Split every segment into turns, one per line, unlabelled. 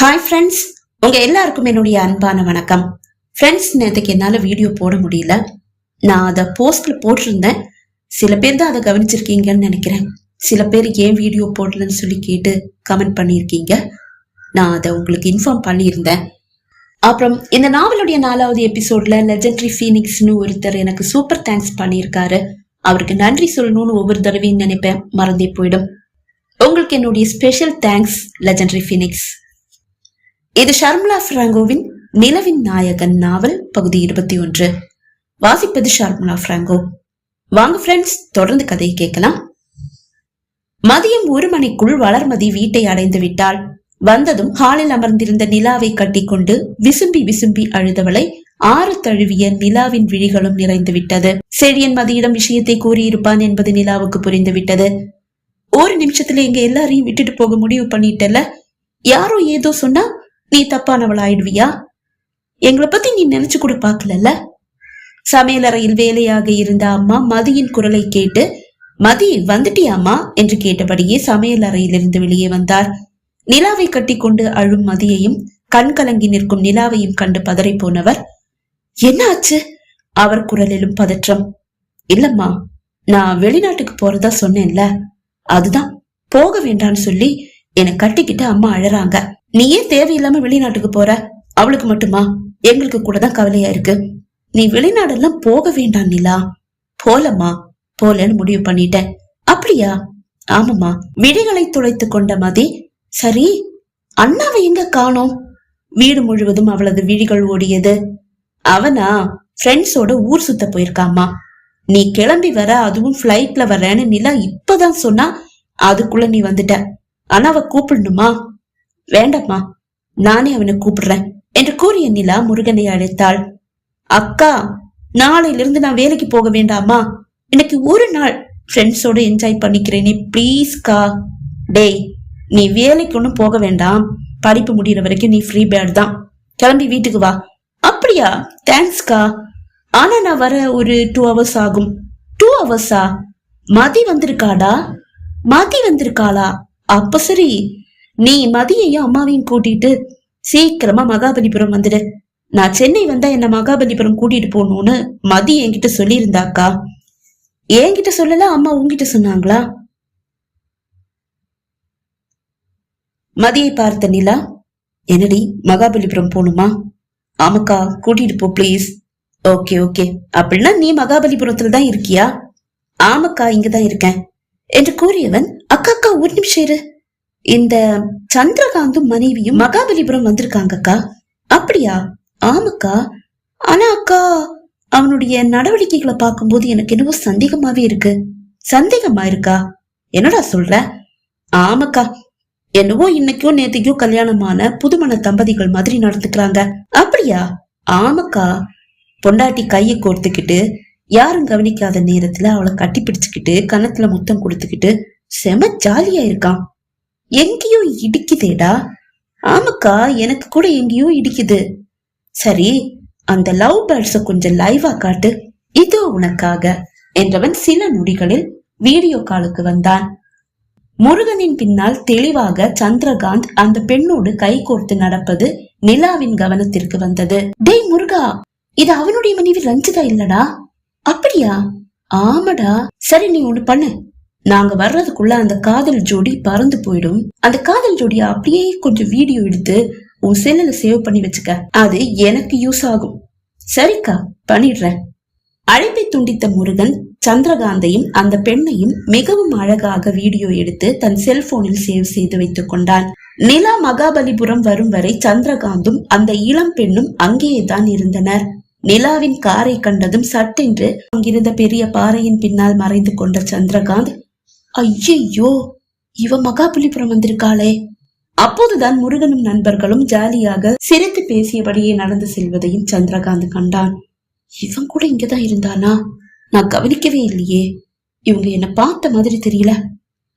Hi friends உங்க எல்லாருக்கும் என்னுடைய அன்பான வணக்கம். ஃப்ரெண்ட்ஸ் நேற்றுக்கு என்னால் வீடியோ போட முடியல. நான் அதை போஸ்ட்ல போட்டிருந்தேன். சில பேர் தான் அதை கவனிச்சிருக்கீங்கன்னு நினைக்கிறேன். சில பேர் ஏன் வீடியோ போடலன்னு சொல்லி கேட்டு கமெண்ட் பண்ணியிருக்கீங்க. நான் அதை உங்களுக்கு இன்ஃபார்ம் பண்ணியிருந்தேன். அப்புறம் இந்த நாவலுடைய நாலாவது எபிசோட்ல லெஜெண்டரி ஃபீனிக்ஸ்னு ஒருத்தர் எனக்கு சூப்பர் தேங்க்ஸ் பண்ணியிருக்காரு. அவருக்கு நன்றி சொல்லணும்னு ஒவ்வொரு தடவையும் நினைப்பேன். மறந்தே போயிடும். உங்களுக்கு என்னுடைய ஸ்பெஷல் தேங்க்ஸ் லெஜெண்டரி ஃபீனிக்ஸ் இது ஷர்மிளா பிராங்கோவின் நிலவின் நாயகன் நாவல் பகுதி இருபத்தி ஒன்று. வாசிப்பது ஷர்மிளா பிராங்கோ. வாங்க ஃப்ரெண்ட்ஸ் தொடர்ந்து கதையை கேட்கலாம். மதியம் ஒரு மணிக்குள் வளர்மதி வீட்டை அடைந்து விட்டாள். வந்ததும் ஹாலில் அமர்ந்திருந்த நிலாவை கட்டிக்கொண்டு விசும்பி விசும்பி அழுதவளை ஆறு தழுவிய நிலாவின் விழிகளும் நிறைந்து விட்டது. செழியன் மதியிடம் விஷயத்தை கூறியிருப்பான் என்பது நிலாவுக்கு புரிந்துவிட்டது. ஒரு நிமிஷத்துல எங்க எல்லாரையும் விட்டுட்டு போக முடிவு பண்ணிட்டல யாரோ ஏதோ சொன்னா நீ தப்பானவள் ஆயிடுவியா எங்களை பத்தி நீ நினைச்சு கூட பாக்கலல்ல சமையலறையில் வேலையாக இருந்த அம்மா மதியின் குரலை கேட்டு மதி வந்துட்டியாமா என்று கேட்டபடியே சமையலறையிலிருந்து வெளியே வந்தார். நிலாவை கட்டிக்கொண்டு அழும் மதியையும் கண் கலங்கி நிற்கும் நிலாவையும் கண்டு பதறி போனவர் என்ன ஆச்சு? அவர் குரலிலும் பதற்றம் இல்லம்மா நான் வெளிநாட்டுக்கு போறதா சொன்னேன்ல அதுதான் போக வேண்டாம்னு சொல்லி என்னை கட்டிக்கிட்டு அம்மா அழறாங்க. நீ ஏன் தேவையில்லாம வெளிநாட்டுக்கு போற? அவளுக்கு மட்டுமா? எங்களுக்கு கூட தான் கவலையா இருக்கு. நீ வெளிநாடெல்லாம் போக வேண்டாம் நிலா. போலம்மா போலன்னு முடிவு பண்ணிட்டேன். அப்படியா? ஆமாமா விழிகளை துளைத்து கொண்ட மதி சரி அண்ணாவை எங்க காணோம்? வீடு முழுவதும் அவளது விழிகள் ஓடியது. அவனா ஃப்ரெண்ட்ஸோட ஊர் சுத்த போயிருக்காமா நீ கிளம்பி வர அதுவும் ஃப்ளைட்ல வரேன்னு நிலா இப்பதான் சொன்னா அதுக்குள்ள நீ வந்துட்ட. ஆனா அவ கூப்பிடணுமா? வேண்டாம்மா நானே அவனை கூப்பிடுறேன் என்று கூறிய நிலா முருகனை அழைத்தாள். அக்கா நாளையிலிருந்து நான் வேலைக்கு போக வேண்டாமா? இன்னைக்கு ஒரு நாள் ஃப்ரெண்ட்ஸோட என்ஜாய் பண்ணிக்கிறேனே ப்ளீஸ்க்கா டேய் நீ வேலைக்கு ஒன்றும் போக வேண்டாம். படிப்பு முடிகிற வரைக்கும் நீ ஃப்ரீ பேட் தான். கிளம்பி வீட்டுக்கு வா. அப்படியா? தேங்க்ஸ்க்கா ஆனா நான் வர ஒரு டூ ஹவர்ஸ் ஆகும். டூ ஹவர்ஸா மதி வந்திருக்காடா? மதி வந்திருக்காளா? அப்ப சரி நீ மதியையும் அம்மாவையும் கூட்டிட்டு சீக்கிரமா மகாபலிபுரம் வந்துடு. நான் சென்னை வந்தா என்ன மகாபலிபுரம் கூட்டிட்டு போகணும்னு மதி என்கிட்ட சொல்லியிருந்தாக்கா? என்கிட்ட சொல்லல அம்மா உங்ககிட்ட சொன்னாங்களா? மதியை பார்த்த நிலா என்னடி மகாபலிபுரம் போகணுமா? ஆமாக்கா கூட்டிட்டு போ ப்ளீஸ் ஓகே ஓகே. அப்படின்னா நீ மகாபலிபுரத்துல தான் இருக்கியா? ஆமாக்கா இங்கதான் இருக்கேன். என்று கூறியவன் அக்கா அக்கா ஒரு நிமிஷம் இரு. இந்த சந்திரகாந்தும் மனைவியும் மகாபலிபுரம் வந்திருக்காங்கக்கா. அப்படியா? ஆமாக்கா. ஆனா அக்கா அவனுடைய நடவடிக்கைகளை பார்க்கும்போது எனக்கு என்னவோ சந்தேகமாவே இருக்கு. சந்தேகமா இருக்கா என்னடா சொல்ற? ஆமாக்கா. என்னவோ இன்னைக்கோ நேத்தைக்கோ கல்யாணமான புதுமண தம்பதிகள் மாதிரி நடந்துக்கிறாங்க. அப்படியா? ஆமாக்கா. பொண்டாட்டி கையை கோர்த்துக்கிட்டு யாரும் கவனிக்காத நேரத்துல அவளை கட்டி பிடிச்சுக்கிட்டு கணத்துல முத்தம் கொடுத்துக்கிட்டு செம ஜாலியா இருக்கான் எங்கேயோ இடிக்குதேடா. ஆமாக்கா எனக்கு கூட எங்கேயோ இடிக்குது. சரி அந்த லவ் பேர்ட்ஸ கொஞ்சம் லைவா காட்டு. இதோ உனக்காக என்றவன் சில நொடிகளில் வீடியோ காலுக்கு வந்தான். முருகனின் பின்னால் தெளிவாக சந்திரகாந்த் அந்த பெண்ணோடு கைகோர்த்து நடப்பது நிலாவின் கவனத்திற்கு வந்தது. டேய் முருகா இது அவனுடைய மனைவி ரஞ்சிதா இல்லடா? அப்படியா? ஆமாடா. சரி நீ ஒண்ணு பண்ணு. நாங்க வர்றதுக்குள்ள அந்த காதல் ஜோடி பறந்து போயிடும். அந்த காதல் ஜோடிய அப்படியே கொஞ்சம் வீடியோ எடுத்து உன் செல்லுல சேவ் பண்ணி வச்சுக்க. அது எனக்கு யூஸ் ஆகும். சரிக்கா பண்ணிடுறேன். அழைப்பை துண்டித்த முருகன் சந்திரகாந்தையும் அந்த பெண்ணையும் மிகவும் அழகாக வீடியோ எடுத்து தன் செல்போனில் சேவ் செய்து வைத்துக் கொண்டான். நிலா மகாபலிபுரம் வரும் வரை சந்திரகாந்தும் அந்த இளம் பெண்ணும் அங்கேயே தான் இருந்தனர். நிலாவின் காரை கண்டதும் சட்டென்று அங்கிருந்த பெரிய பாறையின் பின்னால் மறைந்து கொண்ட சந்திரகாந்த் ஐயையோ இவ மகாபலிபுரம் வந்திருக்காளே. அப்போதுதான் முருகனும் நண்பர்களும் ஜாலியாக சிரித்து பேசியபடியே நடந்து செல்வதையும் சந்திரகாந்த் கண்டான். இவன் கூட இங்கதான் இருந்தானா? நான் கவனிக்கவே இல்லையே. இவங்க என்ன பார்த்த மாதிரி தெரியல.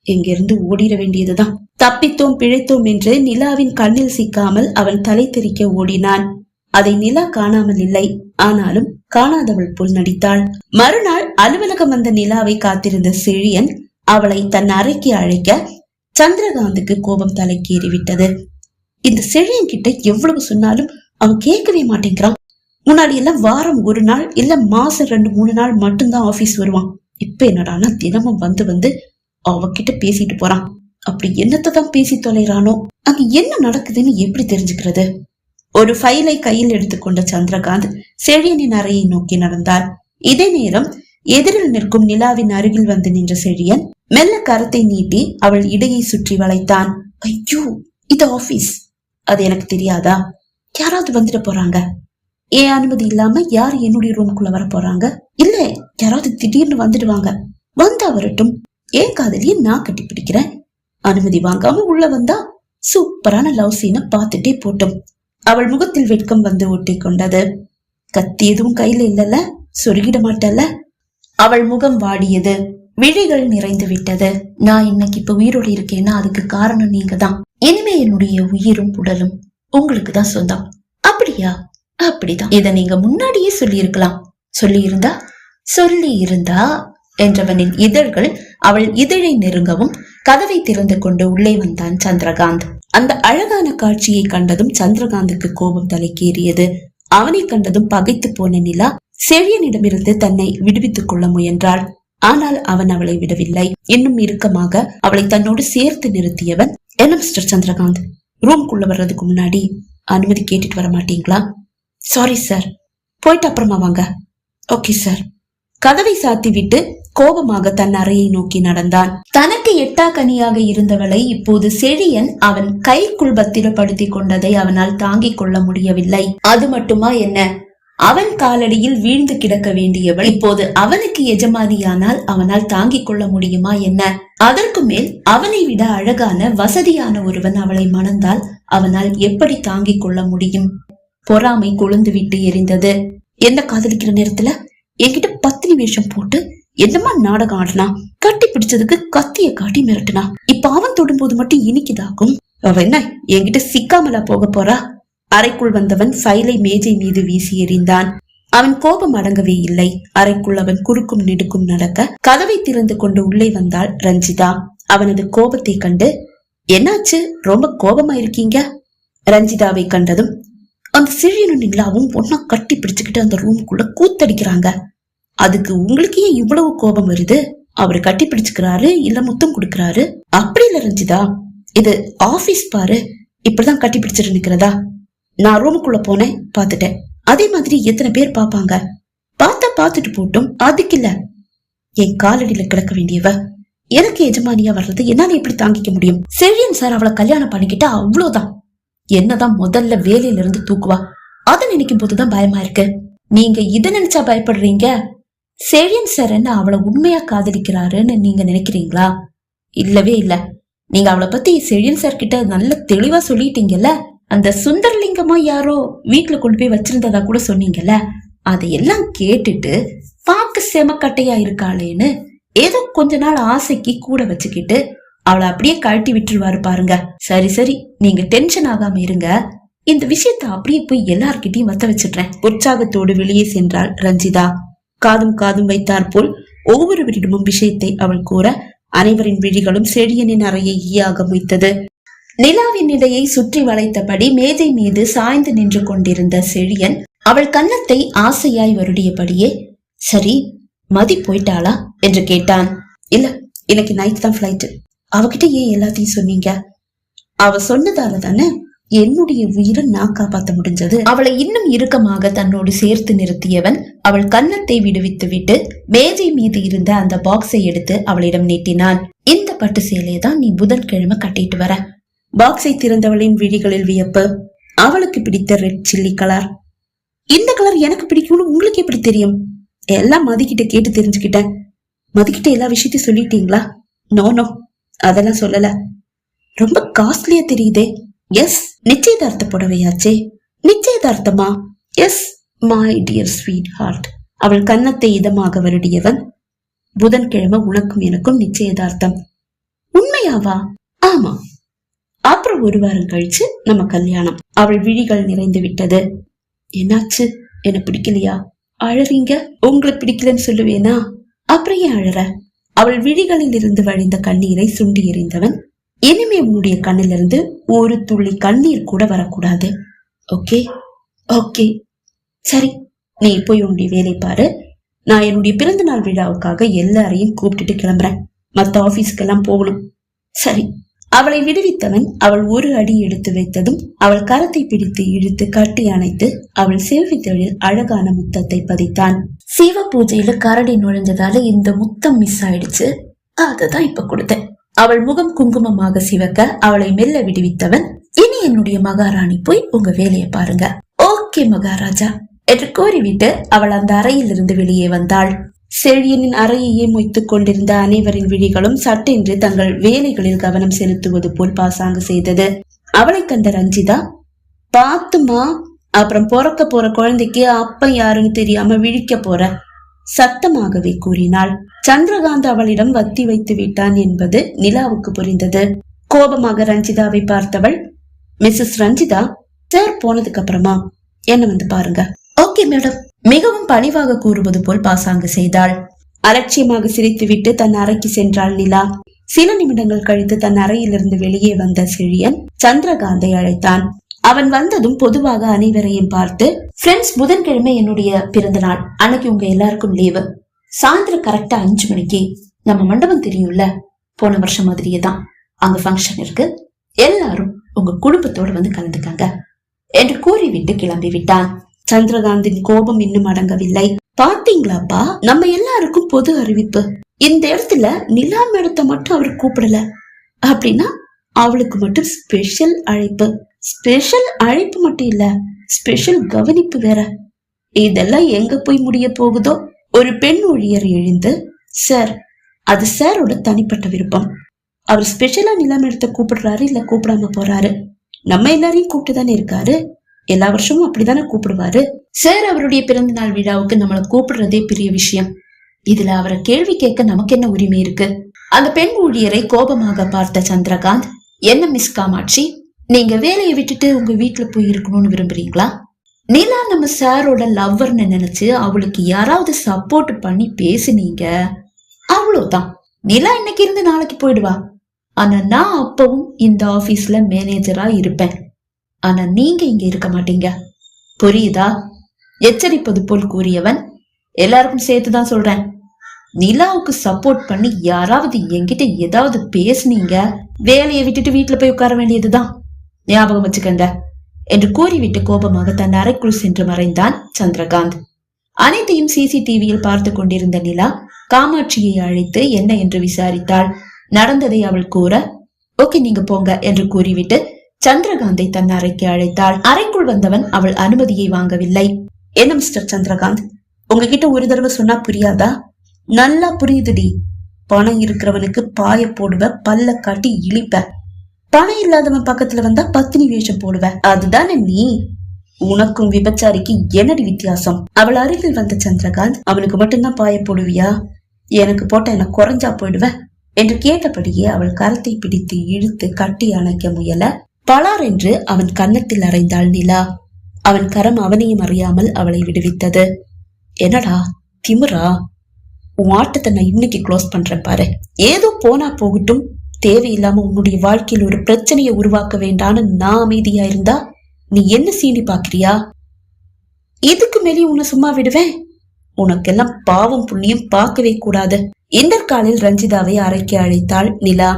இங்கிருந்து ஓடிட வேண்டியதுதான். தப்பித்தோம் பிழைத்தோம் என்று நிலாவின் கண்ணில் சிக்காமல் அவன் தலை தெரிக்க ஓடினான். அதை நிலா காணாமல் இல்லை. ஆனாலும் காணாதவள் போல் நடித்தாள். மறுநாள் அலுவலகம் வந்த நிலாவை காத்திருந்த செழியன் அவளை தன் அறைக்கு அழைக்க சந்திரகாந்துக்கு கோபம் தலைக்கேறிவிட்டது. இந்த செழியன் கிட்ட எவ்வளவு சொன்னாலும் அவன் கேட்கவே மாட்டேங்கிறான். முன்னாடி எல்லாம் வாரம் ஒரு நாள் இல்ல மாசம் ரெண்டு மூணு நாள் மட்டும்தான் ஆபீஸ் வருவான். இப்ப என்னடானா தினமும் வந்து வந்து அவகிட்ட பேசிட்டு போறான். அப்படி என்னத்தை தான் பேசி தொலைறானோ? அங்க என்ன நடக்குதுன்னு எப்படி தெரிஞ்சுக்கிறது? ஒரு ஃபைலை கையில் எடுத்துக்கொண்ட சந்திரகாந்த் செழியனின் அறையை நோக்கி நடந்தார். இதே நேரம் எதிரில் நிற்கும் நிலாவின் அருகில் வந்து நின்ற செழியன் மெல்ல கரத்தை நீட்டி அவள் இடையை சுற்றி வளைத்தான். ஐயோ இது ஆபீஸ். அது எனக்கு தெரியாதா? யாராவது வந்துட்டு போறாங்க. ஏன் அனுமதி இல்லாம யார் என்னுடைய ரூம்குள்ள வர போறாங்க? இல்ல யாராவது திடீர்னு வந்துடுவாங்க. வந்தா வரட்டும் ஏன் காதலிய நான் கட்டி பிடிக்கிறேன்? அனுமதி வாங்காம உள்ள வந்தா சூப்பரான லவ் சீனை பார்த்துட்டே போட்டோம். அவள் முகத்தில் வெட்கம் வந்து ஒட்டி கொண்டது. கத்தி எதுவும் கையில இல்லல்ல? சொருகிட மாட்டல்ல? அவள் முகம் வாடியது. விழிகள் நிறைந்து விட்டது. நான் இன்னைக்கு இப்ப உயிரோடு இருக்கேன்னா அதுக்கு காரணம் நீங்க தான் இனிமே என்னுடைய உயிரும் உடலும் உங்களுக்கு தான் சொந்தம். அப்படியா? அப்படிதான். இத நீங்க முன்னாடியே சொல்லி இருக்கலாம் சொல்லி இருந்தா சொல்லி இருந்தா என்றவனின் இதழ்கள் அவள் இதழை நெருங்கவும் கதவை திறந்து கொண்டு உள்ளே வந்தான் சந்திரகாந்த். அந்த அழகான காட்சியை கண்டதும் சந்திரகாந்துக்கு கோபம் தலைக்கேறியது. அவனை கண்டதும் பகைத்து போன நிலா செவியனிடமிருந்து தன்னை விடுவித்துக் கொள்ள முயன்றாள். ஆனால் அவன் அவளை விடவில்லை. இன்னும் இறுக்கமாக அவளை தன்னோடு சேர்த்து நிறுத்தியவன் என்ன மிஸ்டர் சந்திரகாந்த்? ரூம்குள்ள வர்றதுக்கு முன்னாடி அனுமதி கேட்டுட்டு வர மாட்டீங்களா? சாரி சார் போயிட்டு அப்புறமா வாங்க. ஓகே சார் கதவை சாத்திவிட்டு கோபமாக தன் அறையை நோக்கி நடந்தான். தனக்கு எட்டா கனியாக இருந்தவளை இப்போது செழியன் அவன் கைக்குள் பத்திரப்படுத்தி கொண்டதை அவனால் தாங்கிக் கொள்ள முடியவில்லை. அது மட்டுமா என்ன? அவன் காலடியில் வீழ்ந்து கிடக்க வேண்டியவள். இப்போது அவனுக்கு எஜமானியானால் அவனால் தாங்கிக் கொள்ள முடியுமா என்ன? அதற்கு மேல் அவனை விட அழகான வசதியான ஒருவன் அவளை மணந்தால் அவனால் எப்படி தாங்கிக் கொள்ள முடியும்? பொறாமை கொழுந்து விட்டு எரிந்தது. என்ன காதலிக்கிற நேரத்துல? என்கிட்ட பத்தினி வேஷம் போட்டு என்னமா நாடகம் ஆடினா? கட்டி பிடிச்சதுக்கு கத்திய காட்டி மிரட்டினா? இப்ப அவன் தொடும்போது மட்டும் இனிக்குதாக்கும்? அவ என்ன என்கிட்ட சிக்காமலா போக போறா? அறைக்குள் வந்தவன் ஃபைலை மேஜை மீது வீசி எறிந்தான். அவன் கோபம் அடங்கவே இல்லை. அறைக்குள் அவன் குறுக்கும் நெடுக்கும் நடக்க கதவை திறந்து கொண்டு உள்ளே வந்தாள் ரஞ்சிதா. அவனது கோபத்தை கண்டு என்னாச்சு? ரொம்ப கோபமா இருக்கீங்க? ரஞ்சிதாவை கண்டதும் அந்த சிறியனும் நிலாவும் ஒன்னா கட்டி பிடிச்சுக்கிட்டு அந்த ரூமுக்குள்ள கூத்தடிக்கிறாங்க. அதுக்கு உங்களுக்கு ஏன் இவ்வளவு கோபம் வருது? அவரு கட்டி பிடிச்சுக்கிறாரு இல்ல முத்தம் கொடுக்கறாரு? அப்படி இல்ல ரஞ்சிதா. இது ஆபீஸ் பாரு. இப்படிதான் கட்டி பிடிச்சிட்டு நிக்கிறதா? நான் ரூமுக்குள்ள போனேன் பாத்துட்டேன் அதே மாதிரி எத்தனை பேர் பாப்பாங்க பார்த்தா பார்த்துட்டு போட்டும் அதுக்கு இல்ல. என் காலடியில கிடக்க வேண்டியவ. எனக்கு எஜமானியா வர்றது என்னால எப்படி தாங்கிக்க முடியும்? செழியன் சார் அவளை கல்யாணம் பண்ணிக்கிட்டா அவ்வளவுதான் என்னதான் முதல்ல வேலையில இருந்து தூக்குவா. அதை நினைக்கும் போதுதான் பயமா இருக்கு. நீங்க இத நினைச்சா பயப்படுறீங்க? செழியன் சார் என்ன அவளை உண்மையா காதலிக்கிறாருன்னு நீங்க நினைக்கிறீங்களா? இல்லவே இல்ல. நீங்க அவளை பத்தி செழியன் சார் கிட்ட நல்ல தெளிவா சொல்லிட்டீங்கல்ல? அந்த சுந்தரலிங்கமா யாரோ வீட்டுல கொண்டு போய் வச்சிருந்ததா கூட சொன்னீங்கல்ல அதையெல்லாம் கேட்டுட்டு பார்க்க செமக்கட்டையா இருக்காளேன்னு ஏதோ கொஞ்ச நாள் ஆசைக்கு கூட வச்சுக்கிட்டு அவளை அப்படியே கழட்டி விட்டுருவாரு பாருங்க. சரி சரி நீங்க டென்ஷன் ஆகாம இருங்க. இந்த விஷயத்த அப்படியே போய் எல்லார்கிட்டயும் மத்த வச்சிடுறேன். உற்சாகத்தோடு வெளியே சென்றாள் ரஞ்சிதா. காதும் காதும் வைத்தார் போல் ஒவ்வொருவரிடமும் விஷயத்தை அவள் கூற அனைவரின் விழிகளும் செழியனின் அறையை ஈயாக வைத்தது நிலாவின் இடையை சுற்றி வளைத்தபடி மேஜை மீது சாய்ந்து நின்று கொண்டிருந்த செழியன் அவள் கன்னத்தை ஆசையாய் வருடியபடியே சரி மதி போயிட்டாளா? என்று கேட்டான். இல்ல இன்னைக்கு நைட் தான் ஃபிளைட் அவகிட்ட ஏன் எல்லாத்தையும் சொன்னீங்க. அவ சொன்னதால தானே என்னுடைய உயிரை நான் காப்பாத்த முடிஞ்சது? அவளை இன்னும் இறுக்கமாக தன்னோடு சேர்த்து நிறுத்தியவன் அவள் கன்னத்தை விடுவித்து விட்டு மேஜை மீது இருந்த அந்த பாக்ஸை எடுத்து அவளிடம் நீட்டினான். இந்த பட்டு சேலையை தான் நீ புதன்கிழமை கட்டிட்டு வர. பாக்ஸை திறந்தவளின் விழிகளில் வியப்பு. அவளுக்கு பிடித்த ரெட் சில்லி கலர் இந்த கலர் எனக்கு பிடிக்கும்னு உங்களுக்கு எப்படி தெரியும்? எல்லாம் மதிக்கிட்ட கேட்டு தெரிஞ்சுக்கிட்டேன். மதிக்கிட்ட எல்லா விஷயத்தையும் சொல்லிட்டீங்களா? நோ நோ அதெல்லாம் சொல்லல. ரொம்ப காஸ்ட்லியா தெரியுதே. எஸ் நிச்சயதார்த்த புடவையாச்சே. நிச்சயதார்த்தமா? Yes my dear sweetheart அவள் கன்னத்தை இதமாக வருடியவன். புதன்கிழமை உனக்கும் எனக்கும் நிச்சயதார்த்தம். உண்மையாவா? ஆமா. அப்புறம் ஒரு வாரம் கழிச்சு நம்ம கல்யாணம். அவள் விழிகள் நிறைந்து விட்டது. என்னாச்சு? என்ன பிடிக்கலையா? அழறீங்க? உங்களை பிடிக்கலன்னு சொல்லுவேனா? அப்புறம் ஏன் அழற? அவள் விழிகளில் இருந்து வழிந்த கண்ணீரை சுண்டி எறிந்தவன் இனிமே உன்னுடைய கண்ணுல இருந்து ஒரு துளி கண்ணீர் கூட வரக்கூடாது. ஓகே? ஓகே. சரி நீ போய் உன்னுடைய வேலை பாரு. நான் என்னுடைய பிறந்த நாள் விழாவுக்காக எல்லாரையும் கூப்பிட்டுட்டு கிளம்புறேன். மத்த ஆபீஸ்க்கெல்லாம் போகணும். சரி. அவளை விடுவித்தவன் அவள் ஒரு அடி எடுத்து வைத்ததும் அவள் கரத்தை பிடித்து இழுத்து கட்டி அணைத்து அவள் செல்வித்தழில் அழகான முத்தத்தை பதித்தான். சிவ பூஜையில கரடி நுழைஞ்சதால இந்த முத்தம் மிஸ் ஆயிடுச்சு. அததான் இப்ப கொடுத்தேன். அவள் முகம் குங்குமமாக சிவக்க அவளை மெல்ல விடுவித்தவன் இனி என்னுடைய மகாராணி போய் உங்க வேலையை பாருங்க. ஓகே மகாராஜா என்று கூறிவிட்டு அவள் அந்த அறையிலிருந்து வெளியே வந்தாள். செழியனின் அறையையே மொய்த்துக் கொண்டிருந்த அனைவரின் விழிகளும் சட்டென்று தங்கள் வேலைகளில் கவனம் செலுத்துவது போல் பாசாங்கு செய்தது. அவளை கண்ட ரஞ்சிதா பாத்துமா அப்புறம் பிறக்க போற குழந்தைக்கு அப்ப யாருன்னு தெரியாம விழிக்க போற சத்தமாகவே கூறினாள். சந்திரகாந்த் அவளிடம் வத்தி வைத்து விட்டான் என்பது நிலாவுக்கு புரிந்தது. கோபமாக ரஞ்சிதாவை பார்த்தவள் மிஸ்ஸஸ் ரஞ்சிதா சார் போனதுக்கு அப்புறமா என்ன வந்து பாருங்க. Okay madam. மிகவும் பணிவாக கூறுவது போல் பாசாங்கு செய்தாள். அலட்சியமாக சிரித்துவிட்டு தன் அறைக்கு சென்றாள் நிலா. சில நிமிடங்கள் கழித்து தன் அறையிலிருந்து வெளியே வந்த செழியன் சந்திரகாந்தை அழைத்தான். அவன் வந்ததும் பொதுவாக அனைவரையும் பார்த்து ஃப்ரெண்ட்ஸ் புதன்கிழமை என்னுடைய பிறந்த நாள் அன்னைக்கு உங்க எல்லாருக்கும் லீவு. சாயந்தரம் கரெக்டா அஞ்சு மணிக்கு. நம்ம மண்டபம் தெரியும்ல? போன வருஷம் மாதிரியே தான். அங்க ஃபங்க்ஷன் இருக்கு. எல்லாரும் உங்க குடும்பத்தோட வந்து கலந்துக்காங்க. என்று கூறிவிட்டு கிளம்பி விட்டான் சந்திரகாந்தின் கோபம் இன்னும் அடங்கவில்லை. பாத்தீங்களாப்பா? நம்ம எல்லாருக்கும் பொது அறிவிப்பு. இந்த இடத்துல நிலா மேடத்தை மட்டும் அவர் கூப்பிடல. அப்படின்னா அவளுக்கு மட்டும் ஸ்பெஷல் அழைப்பு. ஸ்பெஷல் அழைப்பு மட்டும் இல்ல ஸ்பெஷல் கவனிப்பு வேற. இதெல்லாம் எங்க போய் முடிய போகுதோ? ஒரு பெண் ஊழியர் எழுந்து சார் அது சாரோட தனிப்பட்ட விருப்பம். அவர் ஸ்பெஷலா நிலம் எடுத்து கூப்பிடுறாரு இல்ல கூப்பிடாம போறாரு? நம்ம எல்லாரையும் கூப்பிட்டு தானே இருக்காரு? எல்லா வருஷமும் அப்படித்தானே கூப்பிடுவாரு? சார் அவருடைய பிறந்த நாள் விழாவுக்கு நம்மளை கூப்பிடுறதே பெரிய விஷயம். இதுல அவரை கேள்வி கேட்க நமக்கு என்ன உரிமை இருக்கு? அந்த பெண் ஊழியரை கோபமாக பார்த்த சந்திரகாந்த் என்ன மிஸ் காமாட்சி? நீங்க வேலையை விட்டுட்டு உங்க வீட்டுல போய் இருக்கணும்னு விரும்புறீங்களா? நிலா நம்ம சாரோட லவ்வர்னு நினைச்சு அவளுக்கு யாராவது சப்போர்ட் பண்ணி பேசுனீங்க? அவ்வளவுதான். நிலா இன்னைக்கு இருந்து நாளைக்கு போயிடுவா. ஆனா நான் அப்பவும் இந்த ஆபீஸ்ல மேனேஜரா இருப்பேன். ஆனா நீங்க இங்க இருக்க மாட்டீங்க. புரியுதா? எச்சரிப்பது போல் கூறியவன் எல்லாருக்கும் சேர்த்துதான் சொல்றேன். நிலாவுக்கு சப்போர்ட் பண்ணி யாராவது என்கிட்ட ஏதாவது பேசுனீங்க வேலையை விட்டுட்டு வீட்டுல போய் உட்கார வேண்டியதுதான். ஞாபகம் வச்சுக்கங்க. என்று கூறிவிட்டு கோபமாக தன் அறைக்குள் சென்று மறைந்தான் சந்திரகாந்த். அனைத்தையும் சிசிடிவியில் பார்த்து கொண்டிருந்த நிலா காமாட்சியை அழைத்து என்ன என்று விசாரித்தாள். நடந்ததை அவள் கூற ஓகே நீங்க போங்க என்று கூறிவிட்டு சந்திரகாந்தை தன் அறைக்கு அழைத்தாள். அறைக்குள் வந்தவன் அவள் அனுமதியை வாங்கவில்லை. என்ன மிஸ்டர் சந்திரகாந்த்? உங்ககிட்ட ஒரு தடவை சொன்னா புரியாதா? நல்லா புரியுதுடி. பணம் இருக்கிறவனுக்கு பாய போடுவ பல்ல காட்டி இழிப்ப. பணம் இல்லாதவன் பக்கத்துல வந்தா பத்தினி வேஷம் போடுவ. அதுதானே நீ? உனக்கும் விபச்சாரிக்கு என்னடி வித்தியாசம்? அவள் அருகில் வந்த சந்திரகாந்த் அவனுக்கு மட்டும்தான் பாய போடுவியா? எனக்கு போட்ட என்ன குறைஞ்சா போயிடுவ? என்று கேட்டபடியே அவள் கரத்தை பிடித்து இழுத்து கட்டி அணைக்க முயல. பலார் என்று அவன் கன்னத்தில் அறைந்தாள் நிலா. அவன் கரம் அவனையும் அறியாமல் அவளை விடுவித்தது. என்னடா திமிரா? உன் ஆட்டத்தை நான் இன்னைக்கு க்ளோஸ் பண்றேன் பாரு. ஏதோ போனா போகட்டும். தேவையில்லாம உன்னுடைய வாழ்க்கையில் ஒரு பிரச்சனையை உருவாக்க வேண்டான்னு நான் அமைதியா இருந்தா நீ என்ன சீனி பாக்குறியா இதுக்கு மேலே உன்னை சும்மா விடுவேன்? உனக்கெல்லாம் பாவம் புண்ணியம் பார்க்கவே கூடாது. இந்த காலில் ரஞ்சிதாவை அறைக்கு அழைத்தாள் நிலா.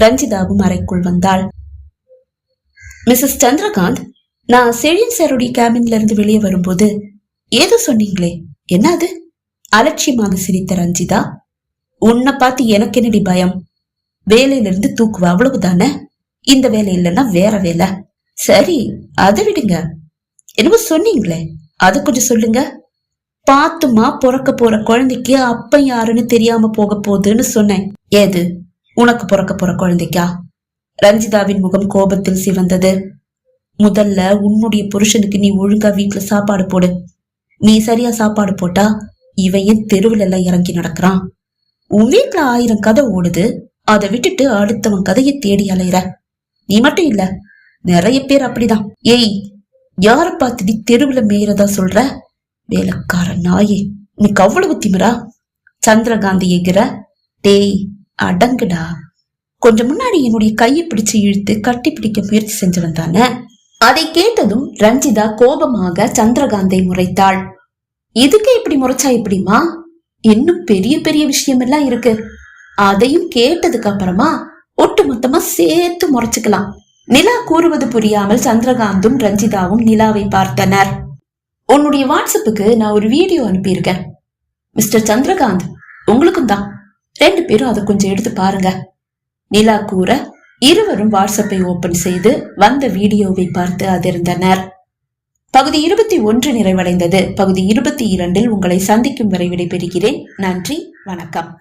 ரஞ்சிதாவும் அறைக்குள் வந்தாள். மிஸ்ஸஸ் சந்திரகாந்த் நான் செழியன் சாருடைய கேபின்ல இருந்து வெளியே வரும்போது ஏதோ சொன்னீங்களே என்ன அது அலட்சியமாக சிரித்த ரஞ்சிதா உன்னை பார்த்து எனக்கு என்னடி பயம்? வேலையிலிருந்து தூக்குவ அவ்வளவுதானே? இந்த வேலை இல்லைன்னா வேற வேலை. சரி அதை விடுங்க. என்னமோ சொன்னீங்களே அது கொஞ்சம் சொல்லுங்க. பாத்துமா பிறக்க போற குழந்தைக்கு அப்ப யாருன்னு தெரியாம போக போகுதுன்னு சொன்னேன். ஏது? உனக்கு பிறக்க போற குழந்தைக்கா? ரஞ்சிதாவின் முகம் கோபத்தில் சிவந்தது. முதல்ல உன்னுடைய புருஷனுக்கு நீ ஒழுங்கா வீட்டுல சாப்பாடு போடு. நீ சரியா சாப்பாடு போட்டா இவன் ஏன் தெருவுல எல்லாம் இறங்கி நடக்கிறான். உன் வீட்டுல ஆயிரம் கதை ஓடுது. அதை விட்டுட்டு அடுத்தவன் கதையை தேடி அலையிற. நீ மட்டும் இல்ல நிறைய பேர் அப்படிதான். ஏய் யார பார்த்துடி தெருவுல மேயறதா சொல்ற? வேலைக்கார நாயே உனக்கு அவ்வளவு திமிரா? சந்திரகாந்தி எகிற டேய் அடங்குடா.
கொஞ்சம் முன்னாடி என்னுடைய கையை பிடிச்சு இழுத்து கட்டி பிடிக்க முயற்சி செஞ்சவன் தானே? அதை கேட்டதும் ரஞ்சிதா கோபமாக சந்திரகாந்தை முறைத்தாள். இதுக்கு இப்படி முறைச்சா எப்படிமா இன்னும் பெரிய பெரிய விஷயம் எல்லாம் இருக்கு. அதையும் கேட்டதுக்கு அப்புறமா ஒட்டு மொத்தமா சேர்த்து முறைச்சுக்கலாம். நிலா கூறுவது புரியாமல் சந்திரகாந்தும் ரஞ்சிதாவும் நிலாவை பார்த்தனர். உன்னுடைய வாட்ஸ்அப்புக்கு நான் ஒரு வீடியோ அனுப்பியிருக்கேன். மிஸ்டர் சந்திரகாந்த் உங்களுக்கும் தான். ரெண்டு பேரும் அதை கொஞ்சம் எடுத்து பாருங்க. நிலா கூற இருவரும் வாட்ஸ்அப்பை ஓபன் செய்து வந்த வீடியோவை பார்த்து அதிர்ந்தனர். பகுதி இருபத்தி ஒன்று நிறைவடைந்தது. பகுதி இருபத்தி இரண்டில் உங்களை சந்திக்கும் வரை விடைபெறுகிறேன். நன்றி வணக்கம்.